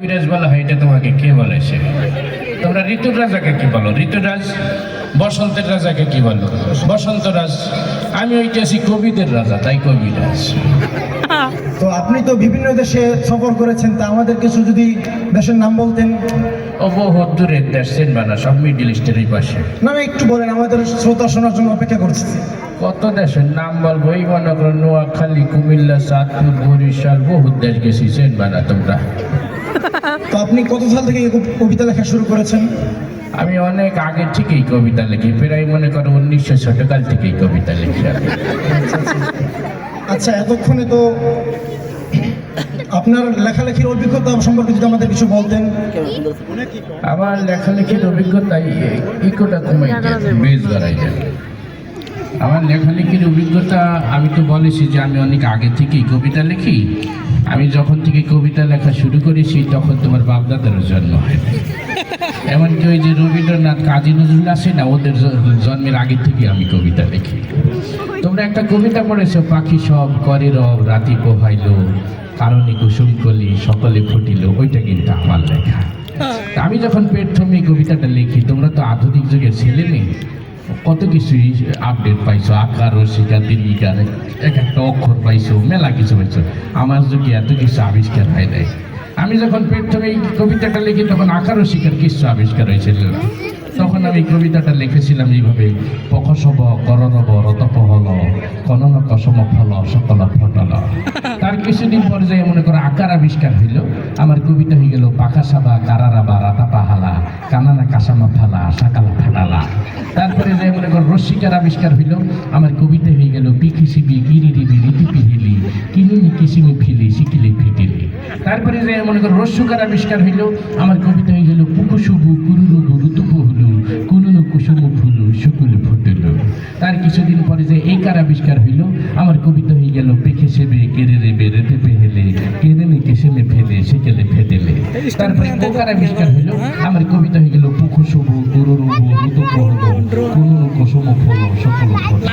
বিরাজ বলা হয় এটা তোমাকে কে বলেছে তোমরা ঋতুর রাজাকে কি বলো? ঋতুরাজ বসন্তের রাজাকে কি বলো? বসন্ত রাজ আমি হইতেছি কবিদের রাজা তাই কবিরাজ তো আপনি তো বিভিন্ন দেশে সফর করেছেন তা আমাদের কিছু যদি দেশের নাম বলতেন। ও বহু দূরের দেশ চেনবানা সব মিডিল ইস্টের এই পাশে। না একটু বলেন আমাদের শ্রোতা শোনার জন্য অপেক্ষা করছি। কত দেশের নাম বলব? এই মনে করো নোয়াখালী কুমিল্লা চাঁদপুর বরিশাল বহু দেশ গেছি চেনবানা তোমরা। তো আপনি কত সাল থেকে কবিতা লেখা শুরু করেছেন? আমি অনেক আগে থেকেই কবিতা লিখি প্রায় মনে করো উনিশশো ছোটকাল থেকেই কবিতা লিখি আচ্ছা এতক্ষণে তো আপনার লেখালেখির অভিজ্ঞতা সম্পর্কে যদি আমাদের কিছু বলতেন। আমার লেখালেখির অভিজ্ঞতাই ইকোটা কমাই বেশ বাড়াই যায় আমার লেখালেখির অভিজ্ঞতা আমি তো বলেছি যে আমি অনেক আগে থেকেই কবিতা লিখি। আমি যখন থেকে কবিতা লেখা শুরু করেছি তখন তোমার বাপদাদারও জন্ম হয় এমনকি ওই যে রবীন্দ্রনাথ কাজী নজরুল আছে না ওদের জন্মের আগে থেকে আমি কবিতা লিখি। তোমরা একটা কবিতা পড়েছো পাখি সব করে রব রাতি পোহাইল কারণে কুসুম কলি সকলে ফুটিল ওইটা কিন্তু আমার লেখা। আমি যখন প্রথমে এই কবিতাটা লিখি তোমরা তো আধুনিক যুগের ছেলে নেই কত কিছুই আপডেট পাইছো? আকার শিকার দীর্ঘিকার এক একটা অক্ষর পাইছো, মেলা কিছু পাইছো। আমার যুগে এত কিছু আবিষ্কার হয় নাই। আমি যখন প্রথমে এই কবিতাটা লিখি, তখন আকার শিকার কিছু আবিষ্কার হয়েছিল না। তখন আমি কবিতাটা লিখেছিলাম এইভাবে, পকসব কররব রতপহল, কনন, কসম, ফল, সকল ফটল। তার কিছুদিন পরে যাই মনে করো আকার আবিষ্কার হইল, আমার কবিতা হয়ে গেল, পাখা সাবা কারারাবা রাতা পাহালা, কানানা কাসামা ফালা, সাকালা ফাটালা। তারপরে যাই মনে করো রসিকার আবিষ্কার হইল, আমার কবিতা হয়ে গেল পিকিসিবি কিরিরিবি রীতি পিহিলি কিনিনি কিসিমি ফিলি সিকিলি ফিটিলি। তারপরে যে মনে করো রস্যকার আবিষ্কার হইল, আমার কবিতা হয়ে গেল পুকুসুবু কুরুরুবু ফুলু ফুটুল তার কিছুদিন পরে যে এই কার আবিষ্কার হইল আমার কবিতা হয়ে গেল পেখে সেবে কেড়ে রেবে রেতে পেহেলে কেড়ে নে কেসেমে ফেলে সেকেলে ফেটেলে। তারপরে ওকার আবিষ্কার হইল আমার কবিতা হয়ে গেল পুকুসুবু কুরুরুবু ঋতুপু হলু কুলুনু কুসুমু ফুলু শুকুলু ফুটুল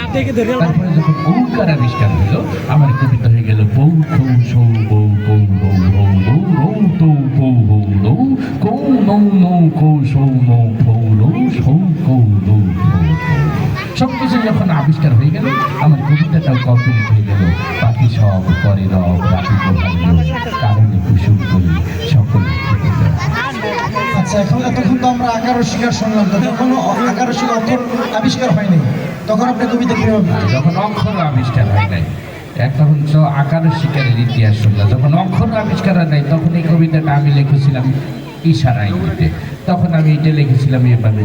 তারপরে যখন ওঙ্কার আবিষ্কার হলো আমার কবিতা হয়ে গেল বৌ খৌ সৌ বৌ কৌ বৌ বৌ বৌ রৌ তৌ বৌ বৌ লৌ কৌ নৌ নৌ কৌ সৌ নৌ আবিষ্কার হয়ে গেল। আমার কবিতাটাও কমপ্লিট হয়ে গেল। বাকি সব করে রব রাখি কারণে কুসুম করি সকলে আচ্ছা এখন এতক্ষণ তো আমরা আকার শিকার শুনলাম। তো যখন আকার শিকার আবিষ্কার হয়নি তখন আপনি কবিতা কীভাবে যখন অক্ষর আবিষ্কার হয় নাই একটা হচ্ছে আকার শিকারের ইতিহাস শুনলাম। যখন অক্ষর আবিষ্কার হয় নাই তখন এই কবিতাটা আমি লিখেছিলাম ইশারা ইঙ্গিতে তখন আমি এটা লিখেছিলাম এভাবে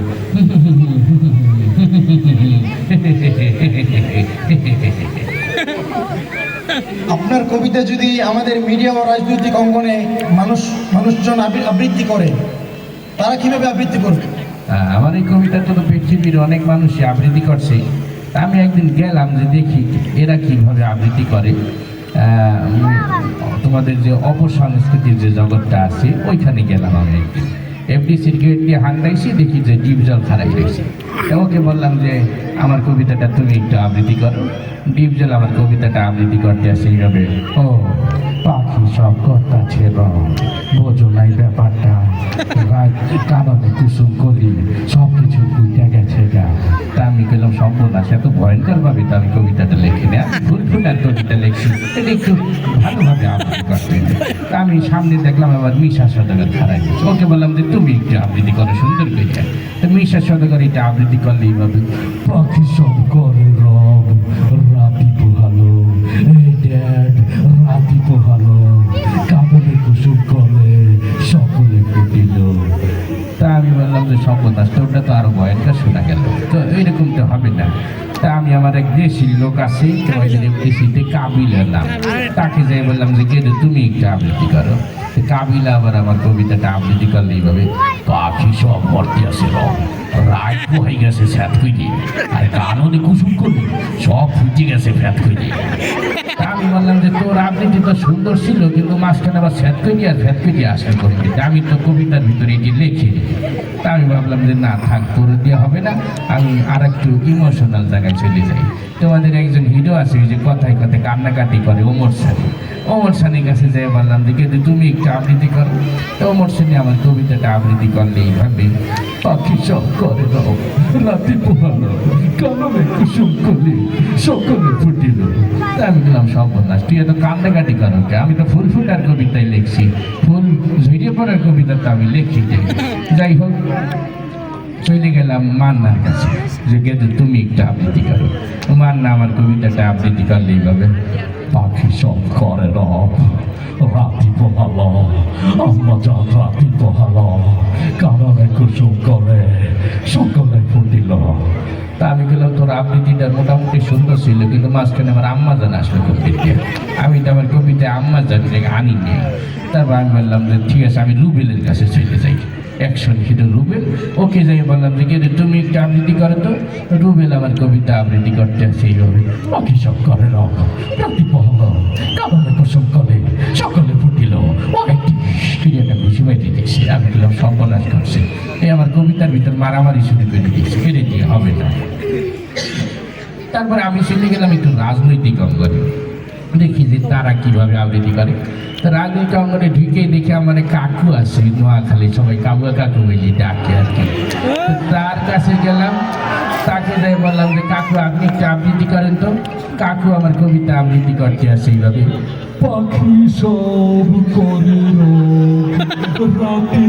আপনার কবিতা যদি আমাদের মিডিয়া ও রাজনৈতিক অঙ্গনে মানুষ মানুষজন আবৃ- আবৃত্তি করে তারা কীভাবে আবৃত্তি করবে? আমার এই কবিতাটা তো পৃথিবীর অনেক মানুষই আবৃত্তি করছে। আমি একদিন গেলাম যে দেখি এরা কীভাবে আবৃত্তি করে। তোমাদের যে অপসংস্কৃতির যে জগৎটা আছে, ওইখানে গেলাম আমি। একদিন এফডিসির গেট দিয়ে হান্দাইছি দেখি যে ডিপ জল খারাই রয়েছে। ওকে বললাম যে, আমার কবিতাটা তুমি একটু আবৃত্তি করো। ডিপ জল আমার কবিতাটা আবৃত্তি করতে আসে এইভাবে, ও, পাখি সব কথা রং বোঝো নাই ব্যাপারটা রাত কারণে কুসুম করি সব কিছু কুইটা গেছে গা। তা আমি গেলাম সর্বনাশ, এত ভয়ঙ্কর ভাবে তো আমি কবিতাটা লিখি না। ফুল ফুটার কবিতা লিখছি এটা একটু ভালোভাবে তা আমি সামনে দেখলাম আবার মিশা সদাগর গেছে। ওকে বললাম যে, তুমি একটু আবৃত্তি করো সুন্দর করে। মিশা সদাগর এটা আবৃত্তি করলে এইভাবে পাখি সব করে রব যে ওটা তো আরও ভয়ঙ্কর শোনা গেল। তো এইরকম তো হবে না। তা আমি আমার এক দেশি লোক আছে দেশিতে কাবিল। নাম তাকে যাই বললাম যে কেন তুমি একটা আবৃত্তি করো। কাবিলা আবার আমার কবিতাটা আবৃত্তি করলে এইভাবে পাখি সব ভর্তি আছে রং। রায় হয়ে গেছে স্যাত কইলি আর কাননে কুসুম করলি সব ফুটে গেছে ফ্যাত কইলি আমি বললাম যে, তোর আবৃত্তি তো সুন্দর ছিল, কিন্তু মাঝখানে আবার স্যাত কইলি আর ফ্যাত কইলি আসার করে আমি তো কবিতার ভিতরে এটি লিখি তা আমি ভাবলাম যে, না থাক করে দিয়ে হবে না। আমি আর একটু ইমোশনাল জায়গায় চলে যাই। তোমাদের একজন হিরো আছে যে কথায় কথায় কান্নাকাটি করে, ওমর সানি ওমর সানির কাছে যাই বললাম যে কিন্তু তুমি একটু আবৃত্তি করো তো ওমর সানি আমার কবিতাটা আবৃত্তি করলে এইভাবে পাখি সব করে দাও রাতে পোহালো কাননে কুসুম কলি, সকলে ফুটিল আমি বললাম, সর্বনাশ, তুই এত কান্নাকাটি করো কে? আমি তো ফুল ফুটার কবিতায় লিখছি, ফুল ঝরিয়ে পড়ার কবিতা তো আমি লিখি। যাই হোক চলে গেলাম মান্নার কাছে। যে গেদু, তুমি একটা আবৃত্তি করো। মান্না, আমার কবিতাটা আবৃত্তি করলে এইভাবে পাখি সব করে রাতি পোহালো, আম্মা যান রাতি পোহালো কারণে কুসুম করে, সকলে ফুটিল। তা আমি গেলাম তোর আবৃত্তিটা মোটামুটি সুন্দর ছিল, কিন্তু মাঝখানে আমার আম্মা জান আসলো কবিতা আমি তো আমার কবিতায় আম্মা জান আনি নি তারপর আমি বললাম যে, ঠিক আছে, আমি রুবেলের কাছে চলে যাই। Action hero Rubel. ওকে যাই বললাম যে "কে, তুমি একটু আবৃত্তি করো তো। রুবেল আমার কবিতা আবৃত্তি করতে আসে এইভাবে বাকি সব করে রাতি কুসুম করে সকলে ফুটিল। একটি খুশি আমি সর্বনাশ করছে। এই আমার কবিতার ভিতর মারামারি হবে না। তারপরে আমি চলে গেলাম একটু রাজনৈতিক অঙ্গনে। দেখি যে তারা কীভাবে আবৃত্তি করে। তো রাজনৈতিক অঙ্গনে ঢুকে দেখে আমার কাকু আছে, নোয়াখালী, সবাই কাবুয়া কাকু বলি ডাকে আর কি। তার কাছে গেলাম, তাকে দেখে বললাম যে, কাকু, আপনি একটু আবৃত্তি করেন তো। কাকু আমার কবিতা আবৃত্তি করতে আসে এইভাবে। পাখি সব করিল রাতি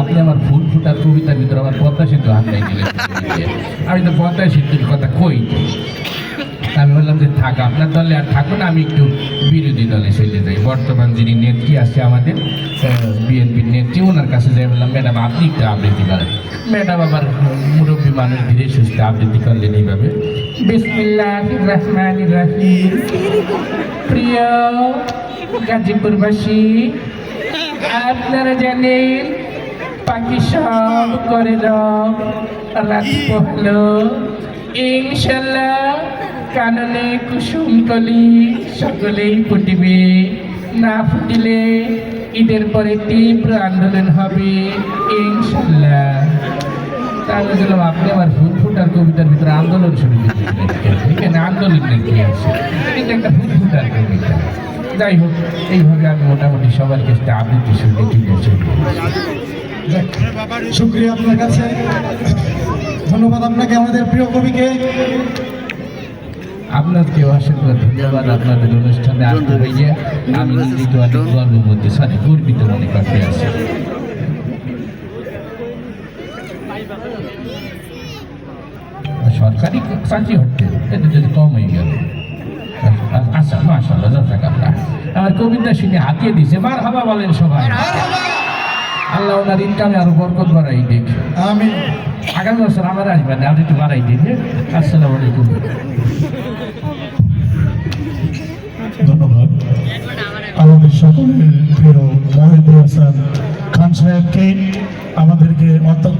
আপনি আমার ফুল ফুটার কবিতার ভিতরে আমার পদ্মা সেতু হাতাই দিলেন আমি তো পদ্মা সেতুর কথা কই? আমি বললাম যে, থাক, আপনার দলে আর থাকুন আমি একটু বিরোধী দলে চলে যাই। বর্তমান যিনি নেত্রী আছে আমাদের বিএনপির নেত্রী, ওনার কাছে যাই বললাম, ম্যাডাম, আপনি একটু আবৃত্তি করেন। ম্যাডাম আবার মুরব্বী মানুষ ধীরে সুস্থে আবৃত্তি করলেন এইভাবে। প্রিয় গাজীপুরবাসী, আপনারা জানেন পাখি সব করে রব রাত পোহালো ইনশাল্লাহ কাননে কুসুম কলি সকলেই ফুটিবে। না ফুটিলে ঈদের পরে তীব্র আন্দোলন হবে। ইনশাল্লাহ তাহলে গেলাম আপনি আমার ফুল ফুটার কবিতার ভিতরে আন্দোলন শুরু এখানে আন্দোলন কি আছে? এটা একটা ফুল ফুটার কবিতা। যাই হোক, এইভাবে আমি মোটামুটি সবার কাছে আবৃত্তি শুনে ঠিক আছে। শুক্রিয়া আপনার কাছে। ধন্যবাদ আপনাকে, আমাদের প্রিয় কবিকে। আপনাকে অসংখ্য ধন্যবাদ। আপনাদের অনুষ্ঠানে আসতে হইয়া আমি অনেক গর্বিত মনে করতে সরকারি চাকরি হচ্ছে, এটা যদি কম হয়ে গেল আচ্ছা মাশাল্লাহ জাজাকাল্লাহ আমার কবিতা শুনে হাতিয়ে দিছে মার হাবা বলেন সবাই। আল্লাহ ওনার ইনকামে আরও বরকত বাড়াই দিন আমি আগামী বছর আমার আসবেন আপনি একটু বাড়াই দিন আসসালাম আসসালামু আলাইকুম। ধন্যবাদ। আমাদের সকলের প্রিয় মহিদুল হাসান খান সাহেবকে আমাদেরকে অত্যন্ত